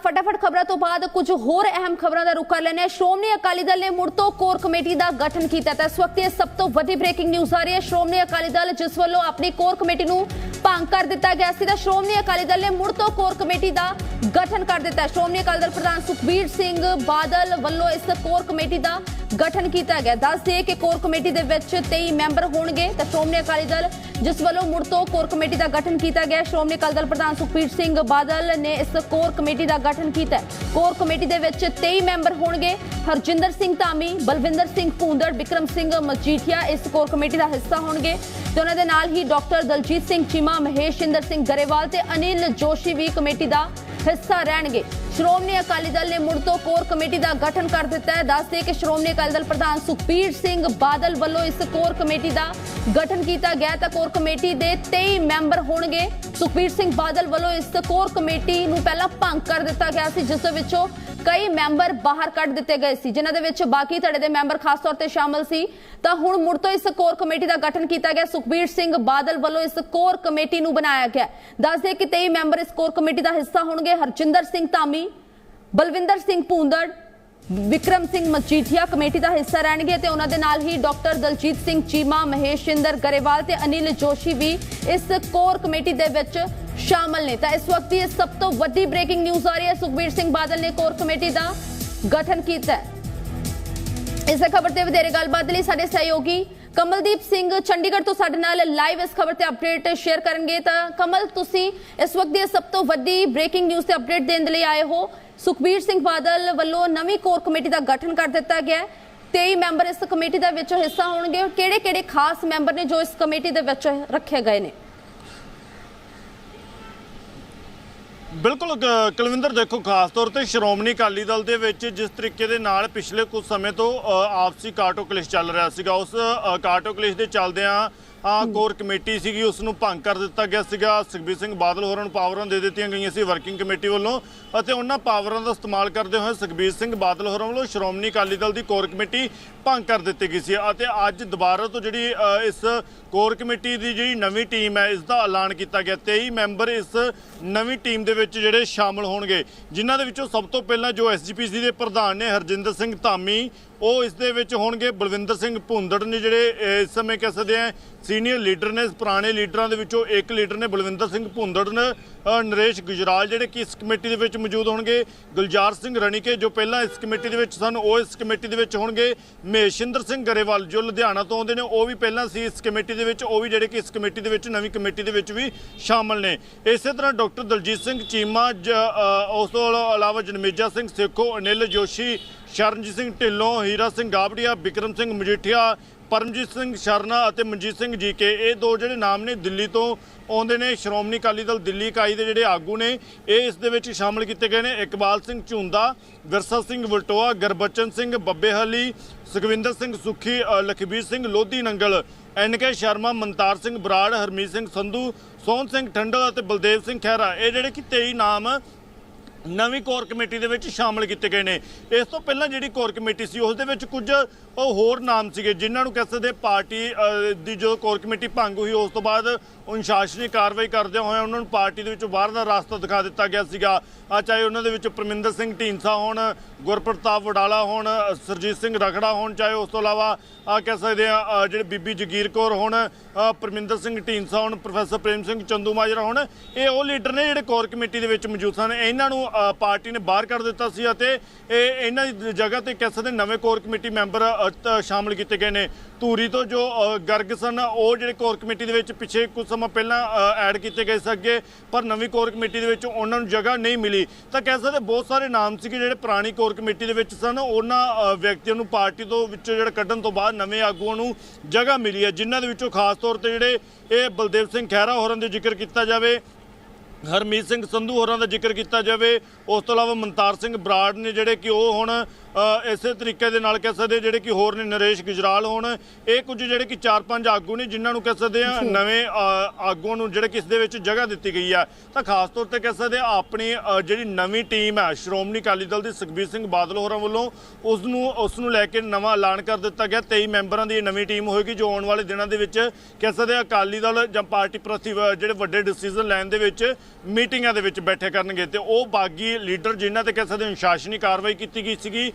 ਫਟਾਫਟ ਖਬਰਾਂ ਤੋਂ ਬਾਅਦ ਕੁਝ ਹੋਰ ਅਹਿਮ ਖਬਰਾਂ ਦਾ ਰੁਖ ਕਰ ਲੈਣੇ ਸ਼੍ਰੋਮਣੀ ਅਕਾਲੀ ਦਲ ਨੇ ਮੁੜ ਤੋਂ ਕੋਰ ਕਮੇਟੀ ਦਾ ਗਠਨ ਕੀਤਾ ਤਾਂ ਇਸ ਵਕਤ ਇਹ ਸਭ ਤੋਂ ਵੱਡੀ ਬ੍ਰੇਕਿੰਗ ਨਿਊਜ਼ ਆ ਰਹੀ ਹੈ ਸ਼੍ਰੋਮਣੀ ਅਕਾਲੀ ਦਲ ਜਿਸ ਵੱਲੋਂ ਆਪਣੀ ਕੋਰ ਕਮੇਟੀ ਨੂੰ ਭੰਗ ਕਰ ਦਿੱਤਾ ਗਿਆ ਸੀ ਤਾਂ ਸ਼੍ਰੋਮਣੀ ਅਕਾਲੀ ਦਲ ਨੇ ਮੁੜ ਤੋਂ ਕੋਰ ਕਮੇਟੀ ਦਾ ਗਠਨ ਕਰ ਦਿੱਤਾ ਸ਼੍ਰੋਮਣੀ ਅਕਾਲੀ ਦਲ ਪ੍ਰਧਾਨ ਸੁਖਬੀਰ ਸਿੰਘ ਬਾਦਲ ਵੱਲੋਂ ਇਸ ਕੋਰ ਕਮੇਟੀ ਦਾ ਗਠਨ ਕੀਤਾ ਗਿਆ ਦੱਸ ਦਈਏ ਕਿ ਕੋਰ ਕਮੇਟੀ ਦੇ ਵਿੱਚ 23 ਮੈਂਬਰ ਹੋਣਗੇ ਤਾਂ ਸ਼੍ਰੋਮਣੀ ਅਕਾਲੀ ਦਲ ਜਿਸ ਵੱਲੋਂ ਮੁੜ ਤੋਂ ਕੋਰ ਕਮੇਟੀ ਦਾ ਗਠਨ ਕੀਤਾ ਗਿਆ ਸ਼੍ਰੋਮਣੀ ਅਕਾਲੀ ਦਲ ਪ੍ਰਧਾਨ ਸੁਖਬੀਰ ਸਿੰਘ ਬਾਦਲ ਨੇ ਇਸ ਕੋਰ ਕਮੇਟੀ ਦਾ ਗਠਨ ਕੀਤਾ ਹੈ। ਕੋਰ ਕਮੇਟੀ ਦੇ ਵਿੱਚ 23 ਮੈਂਬਰ ਹੋਣਗੇ। ਹਰਜਿੰਦਰ ਸਿੰਘ ਧਾਮੀ, ਬਲਵਿੰਦਰ ਸਿੰਘ ਭੂੰਦੜ ਵਿਕਰਮ ਸਿੰਘ ਮਜੀਠੀਆ ਇਸ ਕੋਰ ਕਮੇਟੀ ਦਾ ਹਿੱਸਾ ਹੋਣਗੇ। ਤੇ ਉਹਨਾਂ ਦੇ ਨਾਲ ਹੀ ਡਾਕਟਰ ਦਲਜੀਤ ਸਿੰਘ ਚੀਮਾ ਮਹੇਸ਼ਿੰਦਰ ਸਿੰਘ ਗਰੇਵਾਲ ਤੇ ਅਨਿਲ ਜੋਸ਼ੀ ਵੀ ਕਮੇਟੀ ਦਾ ਹਿੱਸਾ ਰਹਿਣਗੇ। ਸ਼੍ਰੋਮਣੀ ਅਕਾਲੀ ਦਲ ਨੇ ਮੁੜ ਤੋਂ ਕੋਰ ਕਮੇਟੀ ਦਾ ਗਠਨ ਕਰ ਦਿੱਤਾ ਹੈ। ਦੱਸਦੇ ਕਿ ਸ਼੍ਰੋਮਣੀ ਅਕਾਲੀ ਦਲ ਪ੍ਰਧਾਨ ਸੁਖਬੀਰ ਸਿੰਘ ਬਾਦਲ ਵੱਲੋਂ ਇਸ ਕੋਰ ਕਮੇਟੀ ਦਾ ਗਠਨ ਕੀਤਾ ਗਿਆ ਤਾਂ ਕੋਰ ਕਮੇਟੀ ਦੇ 23 ਮੈਂਬਰ ਹੋਣਗੇ। ਸੁਖਬੀਰ ਸਿੰਘ ਬਾਦਲ ਵੱਲੋਂ ਇਸ ਕੋਰ ਕਮੇਟੀ ਨੂੰ ਪਹਿਲਾਂ ਭੰਗ ਕਰ ਦਿੱਤਾ ਗਿਆ ਸੀ, ਜਿਸ ਦੇ ਵਿੱਚੋਂ ਕਈ ਮੈਂਬਰ ਬਾਹਰ ਕੱਢ ਦਿੱਤੇ ਗਏ ਸੀ। ਜਿਨ੍ਹਾਂ ਦੇ ਵਿੱਚ ਬਾਕੀ ਧੜੇ ਦੇ ਮੈਂਬਰ ਖਾਸ ਤੌਰ ਤੇ ਸ਼ਾਮਲ ਸੀ। ਤਾਂ ਹੁਣ ਮੁੜ ਤੋਂ ਇਸ ਕੋਰ ਕਮੇਟੀ ਦਾ ਗਠਨ ਕੀਤਾ ਗਿਆ। ਸੁਖਬੀਰ ਸਿੰਘ ਬਾਦਲ ਵੱਲੋਂ ਇਸ ਕੋਰ ਕਮੇਟੀ ਨੂੰ ਬਣਾਇਆ ਗਿਆ ਦੱਸਦੇ ਕਿ 23 ਮੈਂਬਰ ਇਸ ਕੋਰ ਕਮੇਟੀ ਦਾ ਹਿੱਸਾ ਹੋਣਗੇ। ਹਰਜਿੰਦਰ ਸਿੰਘ ਧਾਮੀ ਬਲਵਿੰਦਰ ਸਿੰਘ ਭੂੰਦੜ, ਵਿਕਰਮ ਸਿੰਘ ਮਜੀਠੀਆ ਕਮੇਟੀ ਦਾ ਹਿੱਸਾ ਰਹਿਣਗੇ ਤੇ ਉਹਨਾਂ ਦੇ ਨਾਲ ਹੀ ਡਾਕਟਰ ਦਲਜੀਤ ਸਿੰਘ ਚੀਮਾ ਮਹੇਸ਼ਿੰਦਰ ਗਰੇਵਾਲ ਤੇ ਅਨਿਲ ਜੋਸ਼ੀ ਵੀ ਇਸ ਕੋਰ ਕਮੇਟੀ ਦੇ ਵਿੱਚ ਸ਼ਾਮਲ ਨੇ। ਤਾਂ ਇਸ ਵਕਤ ਦੀ ਇਹ ਸਭ ਤੋਂ ਵੱਡੀ ਬ੍ਰੇਕਿੰਗ ਨਿਊਜ਼ ਆ ਰਹੀ ਹੈ। ਸੁਖਬੀਰ ਸਿੰਘ ਬਾਦਲ ਨੇ ਕੋਰ ਕਮੇਟੀ ਦਾ ਗਠਨ ਕੀਤਾ ਹੈ। ਇਸ ਖਬਰ ਤੇ ਵਧੇਰੇ ਗੱਲਬਾਤ ਲਈ ਸਾਡੇ ਸਹਿਯੋਗੀ ਕਮਲਦੀਪ ਸਿੰਘ ਚੰਡੀਗੜ੍ਹ ਤੋਂ ਸਾਡੇ ਨਾਲ ਲਾਈਵ ਇਸ ਖਬਰ ਤੇ ਅਪਡੇਟ ਸ਼ੇਅਰ ਕਰਨਗੇ ਤਾਂ ਕਮਲ, ਤੁਸੀਂ ਇਸ ਵਕਤ ਦੀ ਇਹ ਸਭ ਤੋਂ ਵੱਡੀ ਬ੍ਰੇਕਿੰਗ ਨਿਊਜ਼ ਤੇ ਅਪਡੇਟ ਦੇਣ ਦੇ ਲਈ ਆਏ ਹੋ। ਸੁਖਬੀਰ ਸਿੰਘ ਬਾਦਲ ਵੱਲੋਂ ਨਵੀਂ ਕੋਰ ਕਮੇਟੀ ਦਾ ਗਠਨ ਕਰ ਦਿੱਤਾ ਗਿਆ ਹੈ। 23 ਮੈਂਬਰ ਇਸ ਕਮੇਟੀ ਦਾ ਵਿੱਚ ਹਿੱਸਾ ਹੋਣਗੇ। ਕਿਹੜੇ ਕਿਹੜੇ ਖਾਸ ਮੈਂਬਰ ਨੇ ਜੋ ਇਸ ਕਮੇਟੀ ਦੇ ਵਿੱਚ ਰੱਖੇ ਗਏ ਨੇ? ਬਿਲਕੁਲ ਕ- ਕੁਲਵਿੰਦਰ, ਦੇਖੋ, ਖਾਸ ਤੌਰ ਤੇ ਸ਼੍ਰੋਮਣੀ ਅਕਾਲੀ ਦਲ ਦੇ ਵਿੱਚ ਜਿਸ ਤਰੀਕੇ ਦੇ ਨਾਲ ਪਿਛਲੇ ਕੁਝ ਸਮੇਂ ਤੋਂ ਆਪਸੀ ਕਾਟੋ ਕਲਿਸ਼ ਚੱਲ ਰਿਹਾ ਸੀਗਾ। ਉਸ ਕਾਟੋ ਕਲਿਸ਼ ਦੇ ਚੱਲਦਿਆਂ ਕੋਰ ਕਮੇਟੀ ਸੀਗੀ ਉਸ ਨੂੰ ਭੰਗ ਕਰ ਦਿੱਤਾ ਗਿਆ ਸੀਗਾ। ਸੁਖਬੀਰ ਸਿੰਘ ਬਾਦਲ ਹੋਰਾਂ ਨੂੰ ਪਾਵਰਾਂ ਦੇ ਦਿੱਤੀਆਂ ਗਈਆਂ ਸੀ ਵਰਕਿੰਗ ਕਮੇਟੀ ਵੱਲੋਂ। ਅਤੇ ਉਹਨਾਂ ਪਾਵਰਾਂ ਦਾ ਇਸਤੇਮਾਲ ਕਰਦੇ ਹੋਏ ਸੁਖਬੀਰ ਸਿੰਘ ਬਾਦਲ ਹੋਰਾਂ ਵੱਲੋਂ ਸ਼੍ਰੋਮਣੀ ਅਕਾਲੀ ਦਲ ਦੀ ਕੋਰ ਕਮੇਟੀ ਭੰਗ ਕਰ ਦਿੱਤੀ ਗਈ ਸੀ। ਅਤੇ ਅੱਜ ਦੁਬਾਰਾ ਤੋਂ ਜਿਹੜੀ ਇਸ ਕੋਰ ਕਮੇਟੀ ਦੀ ਜਿਹੜੀ ਨਵੀਂ ਟੀਮ ਹੈ ਇਸ ਦਾ ਐਲਾਨ ਕੀਤਾ ਗਿਆ। 23 ਮੈਂਬਰ ਇਸ ਨਵੀਂ ਟੀਮ ਦੇ ਵਿੱਚ ਜਿਹੜੇ ਸ਼ਾਮਲ ਹੋਣਗੇ। ਜਿਨ੍ਹਾਂ ਦੇ ਵਿੱਚੋਂ ਸਭ ਤੋਂ ਪਹਿਲਾਂ ਜੋ ਐਸਜੀਪੀਸੀ ਦੇ ਪ੍ਰਧਾਨ ਨੇ ਹਰਜਿੰਦਰ ਸਿੰਘ ਧਾਮੀ ਉਹ ਇਸ ਦੇ ਵਿੱਚ ਹੋਣਗੇ। ਬਲਵਿੰਦਰ ਸਿੰਘ ਭੁੰਦੜ ਨੇ ਜਿਹੜੇ ਇਸ ਸਮੇਂ ਕਹਿ ਸਕਦੇ ਆ ਸੀਨੀਅਰ ਲੀਡਰ ਨੇ, ਪੁਰਾਣੇ ਲੀਡਰਾਂ ਦੇ ਵਿੱਚੋਂ ਇੱਕ ਲੀਡਰ ਨੇ ਬਲਵਿੰਦਰ ਸਿੰਘ ਭੁੰਦੜ ਨੇ। ਨਰੇਸ਼ ਗੁਜਰਾਲ ਜਿਹੜੇ ਕਿ ਇਸ ਕਮੇਟੀ ਦੇ ਵਿੱਚ ਮੌਜੂਦ ਹੋਣਗੇ। ਗੁਲਜ਼ਾਰ ਸਿੰਘ ਰਣੀਕੇ ਜੋ ਪਹਿਲਾਂ ਇਸ ਕਮੇਟੀ ਦੇ ਵਿੱਚ ਸਨ, ਉਹ ਇਸ ਕਮੇਟੀ ਦੇ ਵਿੱਚ ਹੋਣਗੇ। ਮਹੇਸ਼ਿੰਦਰ ਸਿੰਘ ਗਰੇਵਾਲ ਜੋ ਲੁਧਿਆਣਾ ਤੋਂ ਆਉਂਦੇ ਨੇ, ਉਹ ਵੀ ਪਹਿਲਾਂ ਸੀ ਇਸ ਕਮੇਟੀ ਦੇ ਵਿੱਚ। ਉਹ ਵੀ ਜਿਹੜੇ ਕਿ ਇਸ ਕਮੇਟੀ ਦੇ ਵਿੱਚ, ਨਵੀਂ ਕਮੇਟੀ ਦੇ ਵਿੱਚ ਵੀ ਸ਼ਾਮਲ ਨੇ। ਇਸੇ ਤਰ੍ਹਾਂ ਡਾਕਟਰ ਦਲਜੀਤ ਸਿੰਘ ਚੀਮਾ, ਜ- ਉਸ ਤੋਂ ਇਲਾਵਾ ਜਨਮੇਜਾ ਸਿੰਘ ਸੇਖੋ, ਅਨਿਲ ਜੋਸ਼ੀ ਸ਼ਰਨਜੀਤ ਸਿੰਘ ਢਿੱਲੋਂ, ਹੀਰਾ ਸਿੰਘ ਗਾਬੜੀਆ ਵਿਕਰਮ ਸਿੰਘ ਮਜੀਠੀਆ, ਪਰਮਜੀਤ ਸਿੰਘ ਸ਼ਰਨਾ ਅਤੇ ਮਨਜੀਤ ਸਿੰਘ ਜੀਕੇ। ਇਹ ਦੋ ਜਿਹੜੇ ਨਾਮ ਨੇ ਦਿੱਲੀ ਤੋਂ ਆਉਂਦੇ ਨੇ। ਸ਼੍ਰੋਮਣੀ ਅਕਾਲੀ ਦਲ ਦਿੱਲੀ ਇਕਾਈ ਦੇ ਜਿਹੜੇ ਆਗੂ ਨੇ, ਇਹ ਇਸ ਦੇ ਵਿੱਚ ਸ਼ਾਮਲ ਕੀਤੇ ਗਏ ਨੇ। ਇਕਬਾਲ ਸਿੰਘ ਝੁੰਦਾ, ਵਿਰਸਾ ਸਿੰਘ ਵਲਟੋਆ, ਗੁਰਬਚਨ ਸਿੰਘ ਬੱਬੇਹਲੀ ਸੁਖਵਿੰਦਰ ਸਿੰਘ ਸੁਖੀ ਲਖਬੀਰ ਸਿੰਘ ਲੋਧੀ ਨੰਗਲ, ਐਨ ਕੇ ਸ਼ਰਮਾ ਮਨਤਾਰ ਸਿੰਘ ਬਰਾੜ, ਹਰਮੀਤ ਸਿੰਘ ਸੰਧੂ, ਸੋਹਣ ਸਿੰਘ ਠੰਡਲ ਅਤੇ ਬਲਦੇਵ ਸਿੰਘ ਖਹਿਰਾ। ਇਹ ਜਿਹੜੇ ਕਿ 23 ਨਾਮ ਨਵੀਂ ਕੋਰ ਕਮੇਟੀ ਦੇ ਵਿੱਚ ਸ਼ਾਮਲ ਕੀਤੇ ਗਏ ਨੇ। ਇਸ ਤੋਂ ਪਹਿਲਾਂ ਜਿਹੜੀ ਕੋਰ ਕਮੇਟੀ ਸੀ ਉਸ ਦੇ ਵਿੱਚ ਕੁਝ ਉਹ ਹੋਰ ਨਾਮ ਸੀਗੇ ਜਿਨ੍ਹਾਂ ਨੂੰ ਕਹਿ ਸਕਦੇ ਪਾਰਟੀ ਦੀ ਜੋ ਕੋਰ ਕਮੇਟੀ ਭੰਗ ਹੋਈ ਉਸ ਤੋਂ ਬਾਅਦ ਅਨੁਸ਼ਾਸਨੀ ਕਾਰਵਾਈ ਕਰਦਿਆਂ ਹੋਇਆ ਉਹਨਾਂ ਨੂੰ ਪਾਰਟੀ ਦੇ ਵਿੱਚੋਂ ਬਾਹਰ ਦਾ ਰਸਤਾ ਦਿਖਾ ਦਿੱਤਾ ਗਿਆ ਸੀਗਾ। ਆ ਚਾਹੇ ਉਹਨਾਂ ਦੇ ਵਿੱਚ ਪਰਮਿੰਦਰ ਸਿੰਘ ਢੀਂਸਾ ਹੋਣ ਗੁਰਪ੍ਰਤਾਪ ਵਡਾਲਾ ਹੋਣ ਅ, ਸਰਜੀਤ ਸਿੰਘ ਰਖੜਾ ਹੋਣ ਚਾਹੇ ਉਸ ਤੋਂ ਇਲਾਵਾ ਆ ਕਹਿ ਸਕਦੇ ਆ ਜਿਹੜੇ ਬੀਬੀ ਜਗੀਰ ਕੌਰ ਹੋਣ ਪਰਮਿੰਦਰ ਸਿੰਘ ਢੀਂਸਾ ਹੋਣ ਪ੍ਰੋਫੈਸਰ ਪ੍ਰੇਮ ਸਿੰਘ ਚੰਦੂ ਮਾਜਰਾ ਹੋਣ ਇਹ ਉਹ ਲੀਡਰ ਨੇ ਜਿਹੜੇ ਕੋਰ ਕਮੇਟੀ ਦੇ ਵਿੱਚ ਮੌਜੂਦ ਸਨ। ਇਹਨਾਂ ਨੂੰ ਪਾਰਟੀ ਨੇ ਬਾਹਰ ਕੱਢ ਦਿੱਤਾ ਸੀ ਅਤੇ ਇਹ ਇਹਨਾਂ ਦੀ ਜਗ੍ਹਾ ਤੇ ਕਹਿ ਸਕਦੇ ਨਵੇਂ ਕੋਰ ਕਮੇਟੀ ਮੈਂਬਰ ਅ, ਸ਼ਾਮਲ ਕੀਤੇ ਗਏ ਨੇ। ਧੂਰੀ ਤੋਂ ਜੋ ਗਰਗ ਸਨ ਉਹ ਜਿਹੜੇ ਕੋਰ ਕਮੇਟੀ ਦੇ ਵਿੱਚ ਪਿਛੇ ਕੁਝ ਸਮਾਂ ਪਹਿਲਾਂ ਐਡ ਕੀਤੇ ਗਏ ਸੀ ਅੱਗੇ ਪਰ ਨਵੀਂ ਕੋਰ ਕਮੇਟੀ ਦੇ ਵਿੱਚ ਉਹਨਾਂ ਨੂੰ ਜਗ੍ਹਾ ਨਹੀਂ ਮਿਲੀ। ਤਾਂ ਕਹਿ ਸਕਦੇ ਬਹੁਤ ਸਾਰੇ ਨਾਮ ਸੀਗੇ ਜਿਹੜੇ ਪੁਰਾਣੀ ਕੋਰ ਕਮੇਟੀ ਦੇ ਵਿੱਚ ਸਨ ਉਹਨਾਂ ਵਿਅਕਤੀਆਂ ਨੂੰ ਪਾਰਟੀ ਤੋਂ ਵਿੱਚੋਂ ਜਿਹੜਾ ਕੱਢਣ ਤੋਂ ਬਾਅਦ ਨਵੇਂ ਆਗੂਆਂ ਨੂੰ ਜਗ੍ਹਾ ਮਿਲੀ ਹੈ ਜਿਨ੍ਹਾਂ ਦੇ ਵਿੱਚੋਂ ਖਾਸ ਤੌਰ ਤੇ ਜਿਹੜੇ ਇਹ ਬਲਦੇਵ ਸਿੰਘ ਖਹਿਰਾ ਹੋਰਾਂ ਦੇ ਜ਼ਿਕਰ ਕੀਤਾ ਜਾਵੇ ਹਰਮੀਤ ਸਿੰਘ ਸੰਧੂ ਹੋਰਾਂ ਦਾ ਜ਼ਿਕਰ ਕੀਤਾ ਜਾਵੇ। ਉਸ ਤੋਂ ਇਲਾਵਾ ਮਨਤਾਰ ਸਿੰਘ ਬਰਾੜ ਨੇ ਜਿਹੜੇ ਕਿ ਉਹ ਹੁਣ ਇਸੇ ਤਰੀਕੇ ਦੇ ਨਾਲ ਕਹਿ ਸਕਦੇ ਜਿਹੜੇ ਕਿ ਹੋਰ ਨੇ ਨਰੇਸ਼ ਗੁਜਰਾਲ ਹੋਣ ਇਹ ਕੁਝ ਜਿਹੜੇ ਕਿ ਚਾਰ ਪੰਜ ਆਗੂ ਨੇ ਜਿਨ੍ਹਾਂ ਨੂੰ ਕਹਿ ਸਕਦੇ ਆ ਨਵੇਂ ਆਗੂਆਂ ਨੂੰ ਜਿਹੜੇ ਕਿ ਇਸ ਦੇ ਵਿੱਚ ਜਗ੍ਹਾ ਦਿੱਤੀ ਗਈ ਹੈ ਤਾਂ ਖਾਸ ਤੌਰ ਤੇ ਕਹਿ ਸਕਦੇ ਆ ਆਪਣੀ ਜਿਹੜੀ ਨਵੀਂ ਟੀਮ ਹੈ ਸ਼੍ਰੋਮਣੀ ਅਕਾਲੀ ਦਲ ਦੀ ਸੁਖਬੀਰ ਸਿੰਘ ਬਾਦਲ ਹੋਰਾਂ ਵੱਲੋਂ ਉਸ ਨੂੰ ਉਸ ਨੂੰ ਲੈ ਕੇ ਨਵਾਂ ਐਲਾਨ ਕਰ ਦਿੱਤਾ ਗਿਆ। 23 ਮੈਂਬਰਾਂ ਦੀ ਇਹ ਨਵੀਂ ਟੀਮ ਹੋਏਗੀ ਜੋ ਆਉਣ ਵਾਲੇ ਦਿਨਾਂ ਦੇ ਵਿੱਚ ਕਹਿ ਸਕਦੇ ਆ ਅਕਾਲੀ ਦਲ ਜਾਂ ਪਾਰਟੀ ਪ੍ਰਤੀ ਜਿਹੜੇ ਵੱਡੇ ਡਿਸੀਜਨ ਲੈਣ ਦੇ ਵਿੱਚ ਮੀਟਿੰਗਾਂ ਦੇ ਵਿੱਚ ਬੈਠੇ ਕਰਨਗੇ। ਤੇ ਉਹ ਬਾਗੀ ਲੀਡਰ ਜਿਨ੍ਹਾਂ ਤੇ ਕਹਿ ਸਕਦੇ ਅਨੁਸ਼ਾਸਨੀ ਕਾਰਵਾਈ ਕੀਤੀ ਗਈ ਸੀਗੀ